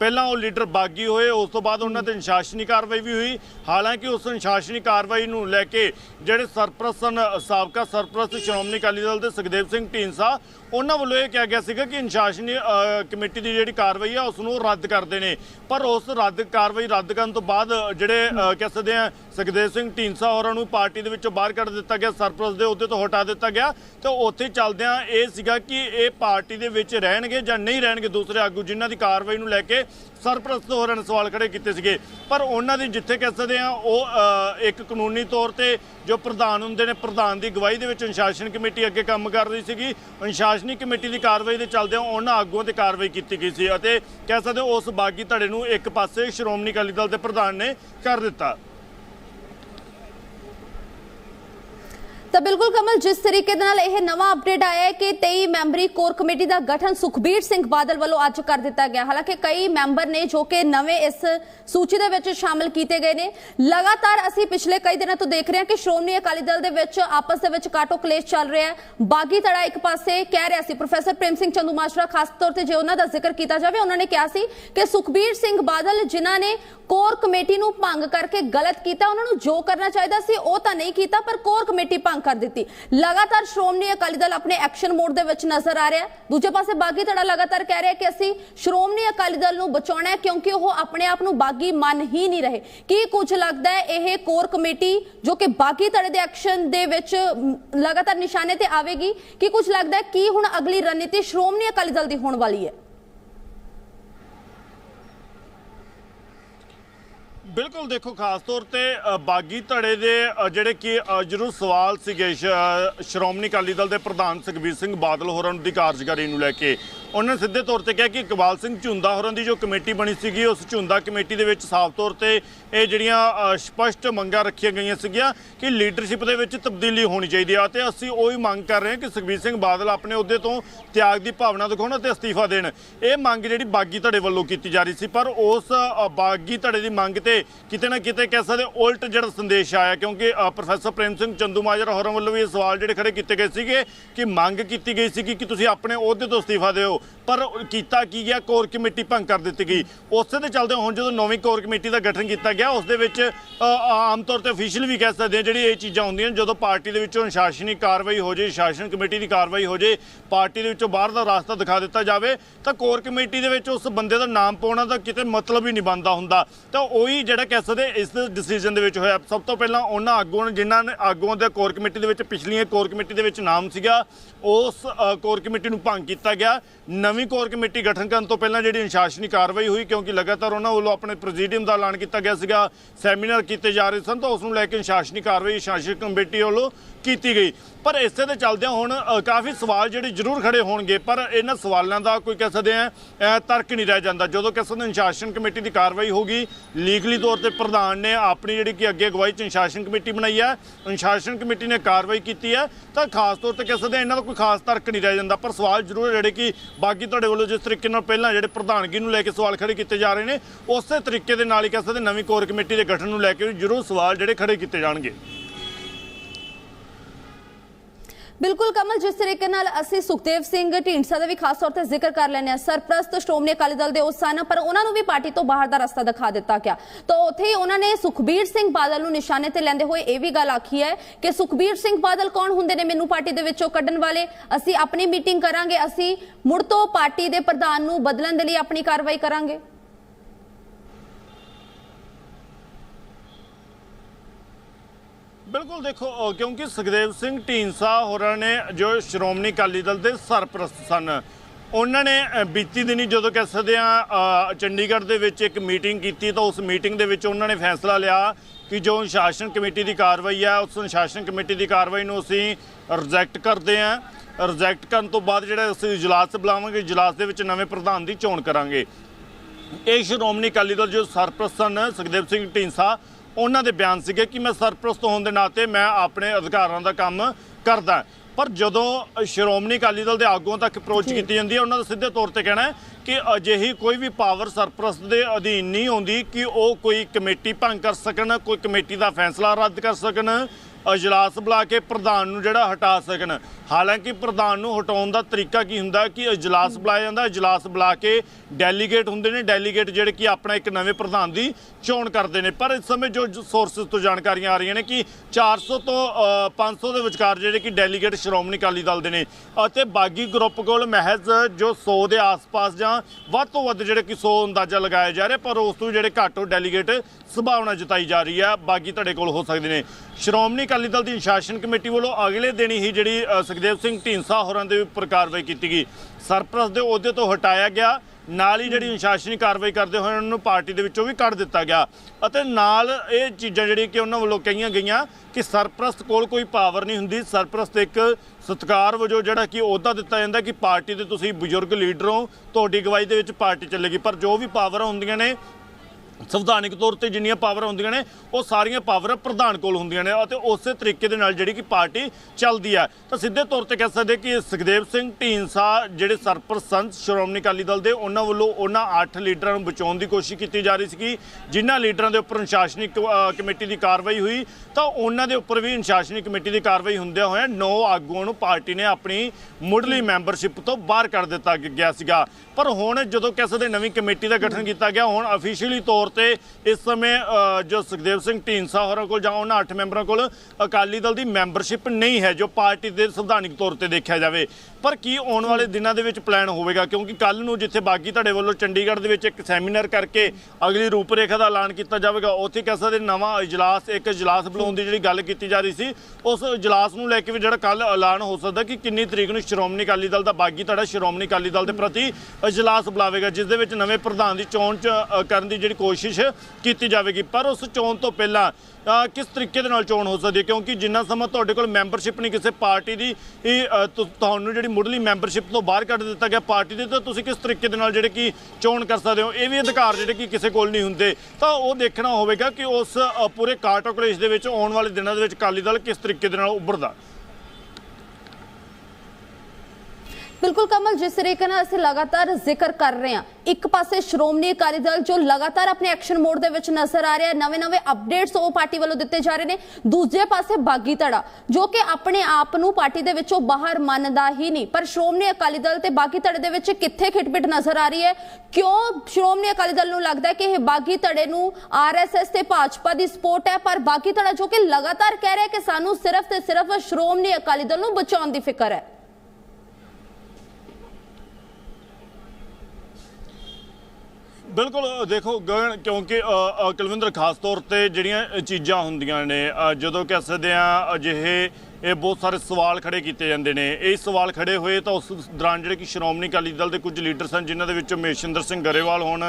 ਪਹਿਲਾਂ ਉਹ ਲੀਡਰ ਬਾਗੀ ਹੋਏ, ਉਸ ਤੋਂ ਬਾਅਦ ਉਹਨਾਂ ਤੇ ਅਨੁਸ਼ਾਸਨੀ ਕਾਰਵਾਈ ਵੀ ਹੋਈ। ਹਾਲਾਂਕਿ ਉਸ ਅਨੁਸ਼ਾਸਨੀ ਕਾਰਵਾਈ ਨੂੰ ਲੈ ਕੇ ਜਿਹੜੇ ਸਰਪ੍ਰਸਤ ਸਨ ਸਾਬਕਾ ਸਰਪ੍ਰਸਤ ਸ਼੍ਰੋਮਣੀ ਅਕਾਲੀ ਦਲ ਦੇ ਸੁਖਦੇਵ ਸਿੰਘ ਢੀਂਸਾ ਉਹਨਾਂ ਵੱਲੋਂ ਇਹ ਕਿਹਾ ਗਿਆ ਸੀਗਾ ਕਿ ਅਨੁਸ਼ਾਸਨੀ ਕਮੇਟੀ ਦੀ ਜਿਹੜੀ ਕਾਰਵਾਈ ਆ, ਉਸ ਨੂੰ ਰੱਦ ਕਰਦੇ ਨੇ। ਪਰ ਉਸ ਰੱਦ, ਕਾਰਵਾਈ ਰੱਦ ਕਰਨ ਤੋਂ ਬਾਅਦ ਜਿਹੜੇ ਕਹਿ ਸਕਦੇ ਆ, ਸੁਖਦੇਵ ਸਿੰਘ ਢੀਂਸਾ ਹੋਰਾਂ ਨੂੰ ਪਾਰਟੀ ਦੇ ਵਿੱਚੋਂ ਬਾਹਰ ਕੱਢ ਦਿੱਤਾ ਗਿਆ, ਸਰਪ੍ਰਸਤ ਦੇ ਅਹੁਦੇ ਤੋਂ ਹਟਾ ਦਿੱਤਾ ਗਿਆ। ਤੇ ਉੱਥੇ ਚੱਲਦਿਆਂ ਇਹ ਸੀਗਾ ਕਿ ਇਹ ਪਾਰਟੀ ਦੇ ਵਿੱਚ ਰਹਿਣਗੇ ਜਾਂ ਨਹੀਂ ਰਹਿਣਗੇ, ਦੂਸਰੇ ਆਗੂ ਜਿਨ੍ਹਾਂ ਦੀ ਕਾਰਵਾਈ ਨੂੰ ਲੈ ਕੇ ਸਰਪ੍ਰਸਤ ਹੋਰਾਂ ਨੇ ਸਵਾਲ ਖੜੇ ਕੀਤੇ ਸੀਗੇ। ਪਰ ਉਹਨਾਂ ਦੀ ਜਿੱਥੇ ਕਹਿ ਸਕਦੇ ਆ ਉਹ ਇੱਕ ਕਾਨੂੰਨੀ ਤੌਰ ਤੇ ਜੋ ਪ੍ਰਧਾਨ ਹੁੰਦੇ ਨੇ, ਪ੍ਰਧਾਨ ਦੀ ਗਵਾਹੀ ਦੇ ਵਿੱਚ ਅਨੁਸ਼ਾਸਨ ਕਮੇਟੀ ਅੱਗੇ ਕੰਮ ਕਰ ਰਹੀ ਸੀਗੀ। ਅਨੁਸ਼ਾਸਨੀ ਕਮੇਟੀ ਦੀ ਕਾਰਵਾਈ ਦੇ ਚੱਲਦਿਆਂ ਉਹਨਾਂ ਆਗੂਆਂ ਤੇ ਕਾਰਵਾਈ ਕੀਤੀ ਗਈ ਸੀ ਅਤੇ ਕਹਿ ਸਕਦੇ ਉਸ ਬਾਗੀ ਧੜੇ ਨੂੰ ਇੱਕ ਪਾਸੇ ਸ਼੍ਰੋਮਣੀ ਅਕਾਲੀ ਦਲ ਦੇ ਪ੍ਰਧਾਨ ਨੇ ਕਰ ਦਿੱਤਾ। ਤਾਂ ਬਿਲਕੁਲ ਕਮਲ, ਜਿਸ ਤਰੀਕੇ ਦੇ ਨਾਲ ਇਹ ਨਵਾਂ ਅਪਡੇਟ ਆਇਆ ਹੈ ਕਿ 23 ਮੈਂਬਰੀ ਕੋਰ ਕਮੇਟੀ ਦਾ ਗਠਨ ਸੁਖਬੀਰ ਸਿੰਘ ਬਾਦਲ ਵੱਲੋਂ ਅੱਜ ਕਰ ਦਿੱਤਾ ਗਿਆ। ਹਾਲਾਂਕਿ ਕਈ ਮੈਂਬਰ ਨੇ ਜੋ ਕਿ ਨਵੇਂ ਇਸ ਸੂਚੀ ਦੇ ਵਿੱਚ ਸ਼ਾਮਲ ਕੀਤੇ ਗਏ ਨੇ। ਲਗਾਤਾਰ ਅਸੀਂ ਪਿਛਲੇ ਕਈ ਦਿਨਾਂ ਤੋਂ ਦੇਖ ਰਹੇ ਹਾਂ ਕਿ ਸ਼੍ਰੋਮਣੀ ਅਕਾਲੀ ਦਲ ਦੇ ਵਿੱਚ ਆਪਸ ਦੇ ਵਿੱਚ ਕਾਟੋ ਕਲੇਸ਼ ਚੱਲ ਰਿਹਾ ਹੈ। ਬਾਗੀ ਧੜਾ ਇੱਕ ਪਾਸੇ ਕਹਿ ਰਿਹਾ ਸੀ, ਪ੍ਰੋਫੈਸਰ ਪ੍ਰੇਮ ਸਿੰਘ ਚੰਦੂ ਮਾਜਰਾ ਖਾਸ ਤੌਰ ਤੇ ਜੇ ਉਹਨਾਂ ਦਾ ਜ਼ਿਕਰ ਕੀਤਾ ਜਾਵੇ, ਉਹਨਾਂ ਨੇ ਕਿਹਾ ਸੀ ਕਿ ਸੁਖਬੀਰ ਸਿੰਘ ਬਾਦਲ ਜਿਨ੍ਹਾਂ ਨੇ ਕੋਰ ਕਮੇਟੀ ਨੂੰ ਭੰਗ ਕਰਕੇ ਗਲਤ ਕੀਤਾ, ਉਹਨਾਂ ਨੂੰ ਜੋ ਕਰਨਾ ਚਾਹੀਦਾ ਸੀ ਉਹ ਤਾਂ ਨਹੀਂ ਕੀਤਾ, ਪਰ ਕੋਰ ਕਮੇਟੀ ਭੰਗ ਕਰ ਦਿੱਤੀ। ਲਗਾਤਾਰ ਸ਼੍ਰੋਮਣੀ ਅਕਾਲੀ ਦਲ ਆਪਣੇ ਐਕਸ਼ਨ ਮੋਡ ਦੇ ਵਿੱਚ ਨਜ਼ਰ ਆ ਰਿਹਾ ਦੂਜੇ ਪਾਸੇ ਬਾਗੀ ਧੜਾ ਲਗਾਤਾਰ ਕਹਿ ਰਿਹਾ ਕਿ ਅਸੀਂ ਸ਼੍ਰੋਮਣੀ ਅਕਾਲੀ ਦਲ ਨੂੰ ਬਚਾਉਣਾ ਹੈ ਕਿਉਂਕਿ ਉਹ ਆਪਣੇ ਆਪ ਨੂੰ ਬਾਗੀ ਮੰਨ ਹੀ ਨਹੀਂ ਰਹੇ। ਕੀ ਕੁਝ ਲੱਗਦਾ ਹੈ ਇਹ ਕੋਰ ਕਮੇਟੀ ਜੋ ਕਿ ਬਾਗੀ ਧੜੇ ਦੇ ਐਕਸ਼ਨ ਦੇ ਵਿੱਚ ਲਗਾਤਾਰ ਨਿਸ਼ਾਨੇ ਤੇ ਆਵੇਗੀ? ਕੀ ਕੁਝ ਲੱਗਦਾ ਹੈ? ਕੀ ਹੁਣ ਅਗਲੀ ਰਣਨੀਤੀ ਸ਼੍ਰੋਮਣੀ ਅਕਾਲੀ ਦਲ ਦੀ ਹੋਣ ਵਾਲੀ ਹੈ? ਬਿਲਕੁਲ ਦੇਖੋ ਖਾਸ ਤੌਰ ਤੇ ਬਾਗੀ ਧੜੇ ਦੇ ਜਿਹੜੇ ਕਿ ਅ, ਜ਼ਰੂਰ ਸਵਾਲ ਸੀਗੇ ਸ਼੍ਰੋਮਣੀ ਅਕਾਲੀ ਦਲ ਦੇ ਪ੍ਰਧਾਨ ਸੁਖਬੀਰ ਸਿੰਘ ਬਾਦਲ ਹੋਰਾਂ ਦੀ ਕਾਰਜਕਾਰੀ ਨੂੰ ਲੈ ਕੇ। ਉਹਨਾਂ ਨੇ ਸਿੱਧੇ ਤੌਰ ਤੇ ਕਿਹਾ ਕਿ ਇਕਬਾਲ ਸਿੰਘ ਝੁੰਦਾ ਹੋਰਾਂ ਦੀ ਜੋ ਕਮੇਟੀ ਬਣੀ ਸੀਗੀ ਉਸ ਝੁੰਦਾ ਕਮੇਟੀ ਦੇ ਵਿੱਚ ਸਾਫ਼ ਤੌਰ ਤੇ ਇਹ ਜਿਹੜੀਆਂ ਅ, ਸਪਸ਼ਟ ਮੰਗਾਂ ਰੱਖੀਆਂ ਗਈਆਂ ਸੀਗੀਆਂ ਕਿ ਲੀਡਰਸ਼ਿਪ ਦੇ ਵਿੱਚ ਤਬਦੀਲੀ ਹੋਣੀ ਚਾਹੀਦੀ ਆ ਤੇ ਅਸੀਂ ਉਹੀ ਮੰਗ ਕਰ ਰਹੇ ਹਾਂ ਕਿ ਸੁਖਬੀਰ ਸਿੰਘ ਬਾਦਲ ਆਪਣੇ ਅਹੁਦੇ ਤੋਂ ਤਿਆਗ ਦੀ ਭਾਵਨਾ ਦਿਖਾਉਣ ਅਤੇ ਅਸਤੀਫਾ ਦੇਣ। ਇਹ ਮੰਗ ਜਿਹੜੀ ਬਾਗੀ ਧੜੇ ਵੱਲੋਂ ਕੀਤੀ ਜਾ ਰਹੀ ਸੀ ਪਰ ਉਸ ਬਾਗੀ ਧੜੇ ਦੀ ਮੰਗ ਤੇ ਕਿਤੇ ਨਾ ਕਿਤੇ ਕਹਿ ਸਕਦੇ ਉਲਟ ਜਿਹੜਾ ਸੰਦੇਸ਼ ਆਇਆ ਕਿਉਂਕਿ ਪ੍ਰੋਫੈਸਰ ਪ੍ਰੇਮ ਸਿੰਘ ਚੰਦੂ ਮਾਜਰਾ ਹੋਰਾਂ ਵੱਲੋਂ ਵੀ ਇਹ ਸਵਾਲ ਜਿਹੜੇ ਖੜੇ ਕੀਤੇ ਗਏ ਸੀਗੇ ਕਿ ਮੰਗ ਕੀਤੀ ਗਈ ਸੀਗੀ ਕਿ ਤੁਸੀਂ ਆਪਣੇ ਅਹੁਦੇ ਤੋਂ ਅਸਤੀਫਾ ਦਿਓ। ਪਰ ਕੀਤਾ ਕੀ ਗਿਆ? ਕੋਰ ਕਮੇਟੀ ਭੰਗ ਕਰ ਦਿੱਤੀ ਗਈ। ਉਸੇ ਦੇ ਚੱਲਦੇ ਹੁਣ ਜਦੋਂ ਨਵੀਂ ਕੋਰ ਕਮੇਟੀ ਦਾ ਗਠਨ ਕੀਤਾ ਗਿਆ, ਉਸ ਦੇ ਵਿੱਚ ਆਮ ਤੌਰ ਤੇ ਅਫੀਸ਼ੀਅਲ ਵੀ ਕਹਿ ਸਕਦੇ ਹਾਂ ਜਿਹੜੀ ਇਹ ਚੀਜ਼ਾਂ ਹੁੰਦੀਆਂ ਜਦੋਂ ਪਾਰਟੀ ਦੇ ਵਿੱਚੋਂ ਅਨੁਸ਼ਾਸਨੀ ਕਾਰਵਾਈ ਹੋ ਜੇ ਸ਼ਾਸਨ ਕਮੇਟੀ ਦੀ ਕਾਰਵਾਈ ਹੋ ਜੇ, ਪਾਰਟੀ ਦੇ ਵਿੱਚੋਂ ਬਾਹਰ ਦਾ ਰਸਤਾ ਦਿਖਾ ਦਿੱਤਾ ਜਾਵੇ, ਤਾਂ ਕੋਰ ਕਮੇਟੀ ਦੇ ਵਿੱਚ ਉਸ ਬੰਦੇ ਦਾ ਨਾਮ ਪਾਉਣਾ ਦਾ ਕਿਤੇ ਮਤਲਬ ਹੀ ਨਹੀਂ ਬਣਦਾ ਹੁੰਦਾ। ਤਾਂ ਉਹੀ ਜਿਹੜਾ ਕਹਿ ਸਕਦੇ ਇਸ ਡਿਸੀਜਨ ਦੇ ਵਿੱਚ ਹੋਇਆ। ਸਭ ਤੋਂ ਪਹਿਲਾਂ ਉਹਨਾਂ ਆਗੂਆਂ ਨੂੰ, ਜਿਨ੍ਹਾਂ ਨੇ ਆਗੂਆਂ ਦੇ ਕੋਰ ਕਮੇਟੀ ਦੇ ਵਿੱਚ, ਪਿਛਲੀਆਂ ਕੋਰ ਕਮੇਟੀ ਦੇ ਵਿੱਚ ਨਾਮ ਸੀਗਾ ਉਸ ਕੋਰ ਕਮੇਟੀ ਨੂੰ ਭੰਗ ਕੀਤਾ ਗਿਆ। ਨਵੀਂ ਕੋਰ ਕਮੇਟੀ ਗਠਨ ਕਰਨ ਤੋਂ ਪਹਿਲਾਂ ਜਿਹੜੀ ਅਨੁਸ਼ਾਸਨੀ ਕਾਰਵਾਈ ਹੋਈ, ਕਿਉਂਕਿ ਲਗਾਤਾਰ ਉਹਨਾਂ ਵੱਲੋਂ ਆਪਣੇ ਪ੍ਰੈਜ਼ੀਡੀਅਮ ਦਾ ਐਲਾਨ ਕੀਤਾ ਗਿਆ ਸੀਗਾ, ਸੈਮੀਨਾਰ ਕੀਤੇ ਜਾ ਰਹੇ ਸਨ, ਤਾਂ ਉਸ ਨੂੰ ਲੈ ਕੇ ਅਨੁਸ਼ਾਸਨੀ ਕਾਰਵਾਈ ਸ਼ਾਸਕ ਕਮੇਟੀ ਵੱਲੋਂ ਕੀਤੀ ਗਈ। ਪਰ ਇਸੇ ਦੇ ਚੱਲਦਿਆਂ ਹੁਣ ਕਾਫੀ ਸਵਾਲ ਜਿਹੜੇ ਜ਼ਰੂਰ ਖੜੇ ਹੋਣਗੇ, ਪਰ ਇਹਨਾਂ ਸਵਾਲਾਂ ਦਾ ਕੋਈ ਕਹਿ ਸਕਦੇ ਆ ਤਰਕ ਨਹੀਂ ਰਹਿ ਜਾਂਦਾ। ਜਦੋਂ ਕਹਿ ਸਕਦੇ ਅਨੁਸ਼ਾਸਨ ਕਮੇਟੀ ਦੀ ਕਾਰਵਾਈ ਹੋਗੀ ਲੀਗਲੀ ਤੌਰ ਤੇ ਪ੍ਰਧਾਨ ਨੇ ਆਪਣੀ ਜਿਹੜੀ ਕਿ ਅੱਗੇ ਅਗਵਾਈ ਚ ਅਨੁਸ਼ਾਸਨ ਕਮੇਟੀ ਬਣਾਈ ਹੈ, ਅਨੁਸ਼ਾਸਨ ਕਮੇਟੀ ਨੇ ਕਾਰਵਾਈ ਕੀਤੀ ਹੈ, ਤਾਂ ਖਾਸ ਤੌਰ ਤੇ ਕਹਿ ਸਕਦੇ ਹਾਂ ਇਹਨਾਂ ਦਾ ਕੋਈ ਖਾਸ ਤਰਕ ਨਹੀਂ ਰਹਿ ਜਾਂਦਾ, ਪਰ ਸਵਾਲ ਜ਼ਰੂਰ ਜਿਹੜੇ ਕਿ ਬਾਕੀ ਤੁਹਾਡੇ ਵੱਲੋਂ ਜਿਸ ਤਰੀਕੇ ਨਾਲ ਪਹਿਲਾਂ ਜਿਹੜੇ ਪ੍ਰਧਾਨਗੀ ਨੂੰ ਲੈ ਕੇ ਸਵਾਲ ਖੜੇ ਕੀਤੇ ਜਾ ਰਹੇ ਨੇ, ਉਸੇ ਤਰੀਕੇ ਦੇ ਨਾਲ ਹੀ ਕਹਿ ਸਕਦੇ ਨਵੀਂ ਕੋਰ ਕਮੇਟੀ ਦੇ ਗਠਨ ਨੂੰ ਲੈ ਕੇ ਜ਼ਰੂਰ ਸਵਾਲ ਜਿਹੜੇ ਖੜੇ ਕੀਤੇ ਜਾਣਗੇ। ਬਿਲਕੁਲ ਕਮਲ, ਜਿਸ ਤਰੀਕੇ ਨਾਲ ਅਸੀਂ ਸੁਖਦੇਵ ਸਿੰਘ ਢੀਂਡਸਾ ਦਾ ਵੀ ਖਾਸ ਤੌਰ ਤੇ ਜ਼ਿਕਰ ਕਰ ਲੈਂਦੇ ਹਾਂ। ਸਰਪ੍ਰਸਤ ਸ਼੍ਰੋਮਣੀ ਅਕਾਲੀ ਦਲ ਦੇ ਉਹ ਸਨ, ਪਰ ਉਹਨਾਂ ਨੂੰ ਵੀ ਪਾਰਟੀ ਤੋਂ ਬਾਹਰ ਦਾ ਰਸਤਾ ਦਿਖਾ ਦਿੱਤਾ ਗਿਆ। ਤਾਂ ਉੱਥੇ ਹੀ ਉਹਨਾਂ ਨੇ ਸੁਖਬੀਰ ਸਿੰਘ ਬਾਦਲ ਨੂੰ ਨਿਸ਼ਾਨੇ ਤੇ ਲੈਂਦੇ ਹੋਏ ਇਹ ਵੀ ਗੱਲ ਆਖੀ ਹੈ ਕਿ ਸੁਖਬੀਰ ਸਿੰਘ ਬਾਦਲ ਕੌਣ ਹੁੰਦੇ ਨੇ ਮੈਨੂੰ ਪਾਰਟੀ ਦੇ ਵਿੱਚੋਂ ਕੱਢਣ ਵਾਲੇ? ਅਸੀਂ ਆਪਣੀ ਮੀਟਿੰਗ ਕਰਾਂਗੇ, ਅਸੀਂ ਮੁੜ ਤੋਂ ਪਾਰਟੀ ਦੇ ਪ੍ਰਧਾਨ ਨੂੰ ਬਦਲਣ ਦੇ ਲਈ ਆਪਣੀ ਕਾਰਵਾਈ ਕਰਾਂਗੇ। ਬਿਲਕੁਲ ਦੇਖੋ ਕਿਉਂਕਿ ਸੁਖਦੇਵ ਸਿੰਘ ਢੀਂਸਾ ਹੋਰਾਂ ਨੇ ਜੋ ਸ਼੍ਰੋਮਣੀ ਅਕਾਲੀ ਦਲ ਦੇ ਸਰਪ੍ਰਸਤ ਸਨ, ਉਹਨਾਂ ਨੇ ਬੀਤੀ ਦਿਨੀ ਜਦੋਂ ਕਹਿ ਸਕਦੇ ਆ ਚੰਡੀਗੜ੍ਹ ਦੇ ਵਿੱਚ ਇੱਕ ਮੀਟਿੰਗ ਕੀਤੀ ਤਾਂ ਉਸ ਮੀਟਿੰਗ ਦੇ ਵਿੱਚ ਉਹਨਾਂ ਨੇ ਫੈਸਲਾ ਲਿਆ ਕਿ ਜੋ ਅਨੁਸ਼ਾਸਨ ਕਮੇਟੀ ਦੀ ਕਾਰਵਾਈ ਹੈ, ਉਸ ਅਨੁਸ਼ਾਸਨ ਕਮੇਟੀ ਦੀ ਕਾਰਵਾਈ ਨੂੰ ਅਸੀਂ ਰਿਜੈਕਟ ਕਰਦੇ ਹਾਂ। ਰਿਜੈਕਟ ਕਰਨ ਤੋਂ ਬਾਅਦ ਜਿਹੜਾ ਅਸੀਂ ਇਜਲਾਸ ਬੁਲਾਵਾਂਗੇ, ਇਜਲਾਸ ਦੇ ਵਿੱਚ ਨਵੇਂ ਪ੍ਰਧਾਨ ਦੀ ਚੋਣ ਕਰਾਂਗੇ। ਇਹ ਸ਼੍ਰੋਮਣੀ ਅਕਾਲੀ ਦਲ ਜੋ ਸਰਪ੍ਰਸਤ ਸਨ ਸੁਖਦੇਵ ਸਿੰਘ ਢੀਂਸਾ ਉਹਨਾਂ ਦੇ ਬਿਆਨ ਸੀਗੇ ਕਿ ਮੈਂ ਸਰਪ੍ਰਸਤ ਹੋਣ ਦੇ ਨਾਤੇ ਮੈਂ ਆਪਣੇ ਅਧਿਕਾਰਾਂ ਦਾ ਕੰਮ ਕਰਦਾ ਪਰ ਜਦੋਂ ਸ਼੍ਰੋਮਣੀ ਅਕਾਲੀ ਦਲ ਦੇ ਆਗੂਆਂ ਤੱਕ ਅਪਰੋਚ ਕੀਤੀ ਜਾਂਦੀ ਹੈ ਉਹਨਾਂ ਦਾ ਸਿੱਧੇ ਤੌਰ ਤੇ ਕਹਿਣਾ ਹੈ ਕਿ ਅਜਿਹੀ ਕੋਈ ਵੀ ਪਾਵਰ ਸਰਪ੍ਰਸਤ ਦੇ ਅਧੀਨ ਨਹੀਂ ਆਉਂਦੀ ਕਿ ਉਹ ਕੋਈ ਕਮੇਟੀ ਭੰਗ ਕਰ ਸਕਣ ਕੋਈ ਕਮੇਟੀ ਦਾ ਫੈਸਲਾ ਰੱਦ ਕਰ ਸਕਣ ਇਜਲਾਸ ਬੁਲਾ ਕੇ ਪ੍ਰਧਾਨ ਨੂੰ ਜਿਹੜਾ ਹਟਾ ਸਕਣ। ਹਾਲਾਂਕਿ ਪ੍ਰਧਾਨ ਨੂੰ ਹਟਾਉਣ ਦਾ ਤਰੀਕਾ ਕੀ ਹੁੰਦਾ ਕਿ ਇਜਲਾਸ ਬੁਲਾਇਆ ਜਾਂਦਾ ਇਜਲਾਸ ਬੁਲਾ ਕੇ ਡੈਲੀਗੇਟ ਹੁੰਦੇ ਨੇ। ਡੈਲੀਗੇਟ ਜਿਹੜੇ ਕਿ ਆਪਣਾ ਇੱਕ ਨਵੇਂ ਪ੍ਰਧਾਨ ਦੀ ਚੋਣ ਕਰਦੇ ਨੇ। ਪਰ ਇਸ ਸਮੇਂ ਜੋ ਸੋਰਸਸ ਤੋਂ ਜਾਣਕਾਰੀਆਂ ਆ ਰਹੀਆਂ ਨੇ ਕਿ 400 ਤੋਂ ਅ, 500 ਦੇ ਵਿਚਕਾਰ ਜਿਹੜੇ ਕਿ ਡੈਲੀਗੇਟ ਸ਼੍ਰੋਮਣੀ ਅਕਾਲੀ ਦਲ ਦੇ ਨੇ ਅਤੇ ਬਾਗੀ ਗਰੁੱਪ ਕੋਲ ਮਹਿਜ਼ ਜੋ 100 ਦੇ ਆਸ-ਪਾਸ ਜਾਂ ਵੱਧ ਤੋਂ ਵੱਧ ਜਿਹੜੇ ਕਿ 100 ਅੰਦਾਜ਼ਾ ਲਗਾਇਆ ਜਾ ਰਿਹਾ ਪਰ ਉਸ ਤੋਂ ਜਿਹੜੇ ਘੱਟ ਡੈਲੀਗੇਟ ਸੰਭਾਵਨਾ ਜਤਾਈ ਜਾ ਰਹੀ ਹੈ। ਬਾਗੀ ਤੁਹਾਡੇ ਕੋਲ ਹੋ ਸਕਦੇ ਨੇ। ਸ਼੍ਰੋਮਣੀ ਅਕਾਲੀ ਦਲ ਦੀ ਅਨੁਸ਼ਾਸਨ ਕਮੇਟੀ ਵੱਲੋਂ ਅਗਲੇ ਦਿਨ ਹੀ ਜਿਹੜੀ ਸੁਖਦੇਵ ਸਿੰਘ ਢੀਂਸਾ ਹੋਰਾਂ ਦੇ ਉੱਪਰ ਕਾਰਵਾਈ ਕੀਤੀ ਗਈ। ਸਰਪ੍ਰਸਤ ਦੇ ਅਹੁਦੇ ਤੋਂ ਹਟਾਇਆ ਗਿਆ। ਨਾਲ ਹੀ ਜਿਹੜੀ ਅਨੁਸ਼ਾਸਨੀ ਕਾਰਵਾਈ ਕਰਦੇ ਹੋਏ ਉਹਨਾਂ ਨੂੰ ਪਾਰਟੀ ਦੇ ਵਿੱਚੋਂ ਵੀ ਕੱਢ ਦਿੱਤਾ ਗਿਆ। ਅਤੇ ਨਾਲ ਇਹ ਚੀਜ਼ਾਂ ਜਿਹੜੀਆਂ ਕਿ ਉਹਨਾਂ ਵੱਲੋਂ ਕਹੀਆਂ ਗਈਆਂ ਕਿ ਸਰਪ੍ਰਸਤ ਕੋਲ ਕੋਈ ਪਾਵਰ ਨਹੀਂ ਹੁੰਦੀ। ਸਰਪ੍ਰਸਤ ਇੱਕ ਸਤਕਾਰ ਵਜੋਂ ਜਿਹੜਾ ਕਿ ਅਹੁਦਾ ਦਿੱਤਾ ਜਾਂਦਾ ਕਿ ਪਾਰਟੀ ਦੇ ਤੁਸੀਂ ਬਜ਼ੁਰਗ ਲੀਡਰ ਹੋ, ਤੁਹਾਡੀ ਅਗਵਾਈ ਦੇ ਵਿੱਚ ਪਾਰਟੀ ਚੱਲੇਗੀ। ਪਰ ਜੋ ਵੀ ਪਾਵਰਾਂ ਹੁੰਦੀਆਂ ਨੇ ਸੰਵਿਧਾਨਿਕ ਤੌਰ ਤੇ ਜਿੰਨੀਆਂ ਪਾਵਰਾਂ ਹੁੰਦੀਆਂ ਨੇ, ਉਹ ਸਾਰੀਆਂ ਪਾਵਰ ਪ੍ਰਧਾਨ ਕੋਲ ਹੁੰਦੀਆਂ ਨੇ ਅਤੇ ਉਸੇ ਤਰੀਕੇ ਦੇ ਨਾਲ ਜਿਹੜੀ ਕਿ ਪਾਰਟੀ ਚੱਲਦੀ ਹੈ ਤਾਂ ਸਿੱਧੇ ਤੌਰ ਤੇ ਕਹਿ ਸਕਦੇ ਕਿ ਸੁਖਦੇਵ ਸਿੰਘ ਢੀਂਸਾ ਜਿਹੜੇ ਸਰਪ੍ਰਸਤ ਸ਼੍ਰੋਮਣੀ ਅਕਾਲੀ ਦਲ ਦੇ, ਉਹਨਾਂ ਵੱਲੋਂ ਉਹਨਾਂ 8 ਲੀਡਰਾਂ ਨੂੰ ਬਚਾਉਣ ਦੀ ਕੋਸ਼ਿਸ਼ ਕੀਤੀ ਜਾ ਰਹੀ ਸੀ ਜਿਨ੍ਹਾਂ ਲੀਡਰਾਂ ਦੇ ਉੱਪਰ ਅਨੁਸ਼ਾਸਨੀ ਕ- ਕਮੇਟੀ ਦੀ ਕਾਰਵਾਈ ਹੋਈ, ਤਾਂ ਉਹਨਾਂ ਦੇ ਉੱਪਰ ਵੀ ਅਨੁਸ਼ਾਸਨੀ ਕਮੇਟੀ ਦੀ ਕਾਰਵਾਈ ਹੁੰਦਿਆਂ ਹੋਇਆਂ ਨੌ ਆਗੂਆਂ ਨੂੰ ਪਾਰਟੀ ਨੇ ਆਪਣੀ ਮੁੱਢਲੀ ਮੈਂਬਰਸ਼ਿਪ ਤੋਂ ਬਾਹਰ ਕਰ ਦਿੱਤਾ ਗਿਆ ਸੀਗਾ। ਪਰ ਹੁਣ ਜਦੋਂ ਕਹਿ ਸਕਦੇ ਨਵੀਂ ਕਮੇਟੀ ਦਾ ਗਠਨ ਕੀਤਾ ਗਿਆ, ਹੁਣ ਅਫੀਸ਼ੀਅਲੀ ਤੌਰ ਤੇ ਇਸ ਸਮੇਂ ਅ, ਜੋ ਸੁਖਦੇਵ ਸਿੰਘ ਢੀਂਸਾ ਹੋਰਾਂ ਕੋਲ ਜਾਂ ਉਹਨਾਂ 8 ਮੈਂਬਰਾਂ ਕੋਲ ਅਕਾਲੀ ਦਲ ਦੀ ਮੈਂਬਰਸ਼ਿਪ ਨਹੀਂ ਹੈ ਜੋ ਪਾਰਟੀ ਦੇ ਸੰਵਿਧਾਨਿਕ ਤੌਰ ਤੇ ਦੇਖਿਆ ਜਾਵੇ। ਪਰ ਕੀ ਆਉਣ ਵਾਲੇ ਦਿਨਾਂ ਦੇ ਵਿੱਚ ਪਲਾਨ ਹੋਵੇਗਾ? ਕਿਉਂਕਿ ਕੱਲ ਨੂੰ ਜਿੱਥੇ ਬਾਗੀ ਤੁਹਾਡੇ ਵੱਲੋਂ ਚੰਡੀਗੜ੍ਹ ਦੇ ਵਿੱਚ ਇੱਕ ਸੈਮੀਨਾਰ ਕਰਕੇ ਅਗਲੀ ਰੂਪਰੇਖਾ ਦਾ ਐਲਾਨ ਕੀਤਾ ਜਾਵੇਗਾ ਉੱਥੇ ਕਿਸੇ ਦੇ ਨਵਾਂ ਇਜਲਾਸ ਇੱਕ ਇਜਲਾਸ ਬੁਲਾਉਣ ਦੀ ਜਿਹੜੀ ਗੱਲ ਕੀਤੀ ਜਾ ਰਹੀ ਸੀ ਉਸ ਇਜਲਾਸ ਨੂੰ ਲੈ ਕੇ ਵੀ ਜਿਹੜਾ ਕੱਲ ਐਲਾਨ ਹੋ ਸਕਦਾ ਕਿ ਕਿੰਨੀ ਤਰੀਕ ਨੂੰ ਸ਼੍ਰੋਮਣੀ ਅਕਾਲੀ ਦਲ ਦਾ ਬਾਗੀ ਤੁਹਾਡਾ ਸ਼੍ਰੋਮਣੀ ਅਕਾਲੀ ਦਲ ਦੇ ਪ੍ਰਤੀ ਇਜਲਾਸ ਬੁਲਾਵੇਗਾ ਜਿਸ ਦੇ ਵਿੱਚ ਨਵੇਂ ਪ੍ਰਧਾਨ ਦੀ ਚੋਣ ਕਰਨ ਦੀ ਜਿਹੜੀ ਕੋਸ਼ਿਸ਼ ਕੀਤੀ ਜਾਵੇਗੀ। ਪਰ ਉਸ ਚੋਣ ਤੋਂ ਪਹਿਲਾਂ ਕਿਸ ਤਰੀਕੇ ਦੇ ਨਾਲ ਚੋਣ ਹੋ ਸਕਦੀ ਹੈ? ਕਿਉਂਕਿ ਜਿੰਨਾ ਸਮਾਂ ਤੁਹਾਡੇ ਕੋਲ ਮੈਂਬਰਸ਼ਿਪ ਨਹੀਂ ਕਿਸੇ ਪਾਰਟੀ ਦੀ ਤੁਹਾਨੂੰ ਜਿਹੜੀ ਮੁੱਢਲੀ ਮੈਂਬਰਸ਼ਿਪ ਤੋਂ ਬਾਹਰ ਕੱਢ ਦਿੱਤਾ ਗਿਆ ਪਾਰਟੀ ਦੇ ਤਾਂ ਤੁਸੀਂ ਕਿਸ ਤਰੀਕੇ ਦੇ ਨਾਲ ਜਿਹੜੇ ਕਿ ਚੋਣ ਕਰ ਸਕਦੇ ਹੋ? ਇਹ ਵੀ ਅਧਿਕਾਰ ਜਿਹੜੇ ਕਿ ਕਿਸੇ ਕੋਲ ਨਹੀਂ ਹੁੰਦੇ। ਤਾਂ ਉਹ ਦੇਖਣਾ ਹੋਵੇਗਾ ਕਿ ਉਸ ਅ, ਪੂਰੇ ਕਾਟੋਕਲੇਸ਼ ਦੇ ਵਿੱਚ ਆਉਣ ਵਾਲੇ ਦਿਨਾਂ ਦੇ ਵਿੱਚ ਅਕਾਲੀ ਦਲ ਕਿਸ ਤਰੀਕੇ ਦੇ ਨਾਲ ਉੱਭਰਦਾ। ਬਿਲਕੁਲ ਕਮਲ, ਜਿਸ ਤਰੀਕੇ ਨਾਲ ਅਸੀਂ ਲਗਾਤਾਰ ਜ਼ਿਕਰ ਕਰ ਰਹੇ ਹਾਂ, ਇੱਕ ਪਾਸੇ ਸ਼੍ਰੋਮਣੀ ਅਕਾਲੀ ਦਲ ਜੋ ਲਗਾਤਾਰ ਆਪਣੇ ਐਕਸ਼ਨ ਮੋਡ ਦੇ ਵਿੱਚ ਨਜ਼ਰ ਆ ਰਿਹਾ ਨਵੇਂ-ਨਵੇਂ ਅਪਡੇਟਸ ਉਹ ਪਾਰਟੀ ਵੱਲੋਂ ਦਿੱਤੇ ਜਾ ਰਹੇ ਨੇ। ਦੂਜੇ ਪਾਸੇ ਬਾਗੀ ਧੜਾ ਜੋ ਕਿ ਆਪਣੇ ਆਪ ਨੂੰ ਪਾਰਟੀ ਦੇ ਵਿੱਚੋਂ ਬਾਹਰ ਮੰਨਦਾ ਹੀ ਨਹੀਂ, ਪਰ ਸ਼੍ਰੋਮਣੀ ਅਕਾਲੀ ਦਲ ਤੇ ਬਾਗੀ ਧੜੇ ਦੇ ਵਿੱਚ ਕਿੱਥੇ ਖਿਟਪਿਟ ਨਜ਼ਰ ਆ ਰਹੀ ਹੈ? ਕਿਉਂ ਸ਼੍ਰੋਮਣੀ ਅਕਾਲੀ ਦਲ ਨੂੰ ਲੱਗਦਾ ਹੈ ਕਿ ਇਹ ਬਾਗੀ ਧੜੇ ਨੂੰ ਆਰਐਸਐਸ ਤੇ ਭਾਜਪਾ ਦੀ ਸਪੋਰਟ ਹੈ, ਪਰ ਬਾਗੀ ਧੜਾ ਜੋ ਕਿ ਲਗਾਤਾਰ ਕਹਿ ਰਿਹਾ ਕਿ ਸਾਨੂੰ ਸਿਰਫ ਤੇ ਸਿਰਫ ਸ਼੍ਰੋਮਣੀ ਅਕਾਲੀ ਦਲ ਨੂੰ ਬਚਾਉਣ ਦੀ ਫਿਕਰ ਹੈ। ਬਿਲਕੁਲ ਦੇਖੋ, ਗਗਨ, ਕਿਉਂਕਿ ਕੁਲਵਿੰਦਰ, ਖਾਸ ਤੌਰ ਤੇ ਜਿਹੜੀਆਂ ਚੀਜ਼ਾਂ ਹੁੰਦੀਆਂ ਨੇ ਜਦੋਂ ਕਹਿ ਸਕਦੇ ਆ, ਅਜਿਹੇ, ਇਹ ਬਹੁਤ ਸਾਰੇ ਸਵਾਲ ਖੜੇ ਕੀਤੇ ਜਾਂਦੇ ਨੇ। ਇਹ ਸਵਾਲ ਖੜੇ ਹੋਏ ਤਾਂ ਉਸ ਦੌਰਾਨ ਜਿਹੜੇ ਕਿ ਸ਼੍ਰੋਮਣੀ ਅਕਾਲੀ ਦਲ ਦੇ ਕੁਝ ਲੀਡਰ ਸਨ, ਜਿਨ੍ਹਾਂ ਦੇ ਵਿੱਚੋਂ ਮੇਸ਼ਿੰਦਰ ਸਿੰਘ ਗਰੇਵਾਲ ਹੋਣ,